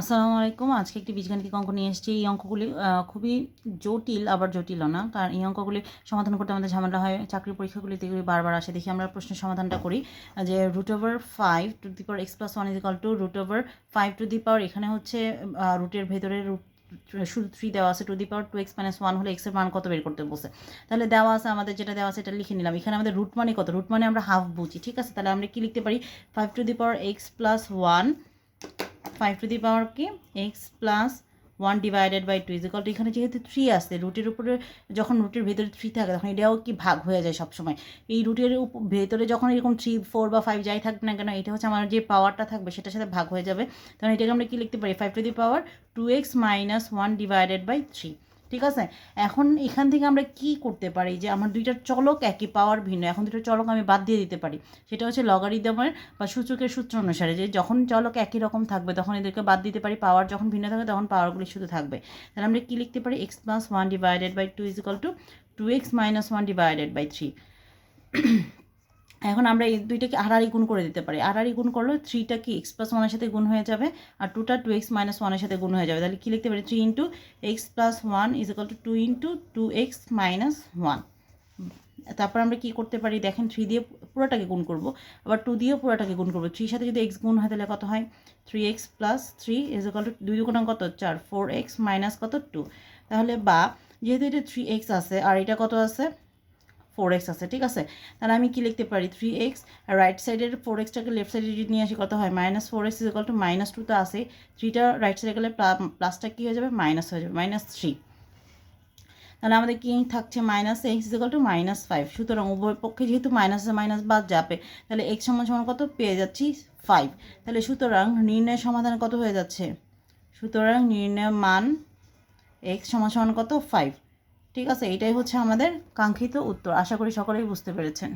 আসসালামু আলাইকুম। আজকে একটি বীজগাণিতিক অঙ্ক নিয়ে এসেছি। এই অঙ্কগুলি খুবই জটিল, আবার জটিলও না। কারণ এই অঙ্কগুলি সমাধান করতে আমাদের ঝামেলা হয়। চাকরির পরীক্ষাগুলিতে এগুলি বারবার আসে। দেখি আমরা প্রশ্নের সমাধানটা করি। যে root over five to the power x plus one is equal to root over five to the power এখানে হচ্ছে রুটের ভেতরে রুট শুধু থ্রি দেওয়া আছে। To the power two x minus one হলে এক্সের মান কত বের করতে বসে তাহলে দেওয়া আছে, আমাদের যেটা দেওয়া আছে এটা লিখে নিলাম। এখানে আমাদের রুট মানে কত? রুট মানে আমরা হাফ বুঝি, ঠিক আছে? তাহলে আমরা কি লিখতে পারি? Five to the power x plus one five to the power কি x plus one divided by two is equal to এখানে যেহেতু থ্রি আসছে রুটের উপরে যখন রুটের ভেতরে থ্রি থাকে, তখন এটাও কি ভাগ হয়ে যায় সবসময়। এই রুটের ভেতরে যখন এরকম থ্রি ফোর বা ফাইভ যাই থাকবে না কেন, এটা হচ্ছে আমার যে পাওয়ারটা থাকবে, সেটার সাথে ভাগ হয়ে যাবে। তখন এটাকে আমরা কী লিখতে পারি? Five to the power two x minus one divided by three ঠিক আছে? এখন এখান থেকে আমরা কি করতে পারি? যে আমার দুইটা চলক একই পাওয়ার ভিন্ন, এখন দুটো চলক আমি বাদ দিয়ে দিতে পারি। সেটা হচ্ছে লগারিদমের বা সূচকের সূত্র অনুসারে যে যখন চলক একই রকম থাকবে, তখন এদেরকে বাদ দিতে পারি। পাওয়ার যখন ভিন্ন থাকবে, তখন পাওয়ারগুলি শুধু থাকবে। তাহলে আমরা কি লিখতে পারি? X plus one divided by two is to two x minus one divided by three এখন আমরা এই দুইটাকে আড়াআড়ি গুণ করে দিতে পারি। আড়াআড়ি গুণ করলে থ্রিটা কি? এক্স প্লাস ওয়ানের সাথে গুণ হয়ে যাবে আর টুটা টু এক্স মাইনাস ওয়ানের সাথে গুণ হয়ে যাবে। তাহলে কি লিখতে পারি? Three into x plus one is equal to two into two x minus one তারপর আমরা কি করতে পারি? দেখেন থ্রি দিয়ে পুরোটাকে গুণ করব। আবার টু দিয়েও পুরোটাকে গুণ করব। থ্রির সাথে যদি এক্স গুণ হয়, তাহলে কত হয়? Three x plus three is equal to দুই দুগুণ কত? চার। ফোর এক্স মাইনাস কত? টু তাহলে বা, যেহেতু এটা থ্রি এক্স আছে, আর এটা কত আছে? ফোর এক্স আছে, ঠিক আছে? তাহলে আমি কি লিখতে পারি? থ্রি এক্স আর রাইট সাইডের ফোর এক্সটাকে লেফট সাইডে যদি নিয়ে আসি, কত হয়? Minus four x is to minus two তো আছে থ্রিটা রাইট সাইডে গেলে প্লাসটা কী হয়ে যাবে? মাইনাস হয়ে যাবে মাইনাস থ্রি তাহলে আমাদের কি থাকছে? Minus x is equal to minus five সুতরাং উভয় পক্ষে যেহেতু মাইনাস মাইনাস বাদ যাবে, তাহলে এক্স সমান সমান কত? পেয়ে যাচ্ছি ফাইভ তাহলে সুতরাং নির্ণয় সমাধান কত হয়ে যাচ্ছে? সুতরাং নির্ণয় মান এক্স সমান সমান কত? ফাইভ ঠিক আছে এটাই হচ্ছে আমাদের কাঙ্ক্ষিত উত্তর। আশা করি সকলেই বুঝতে পেরেছেন।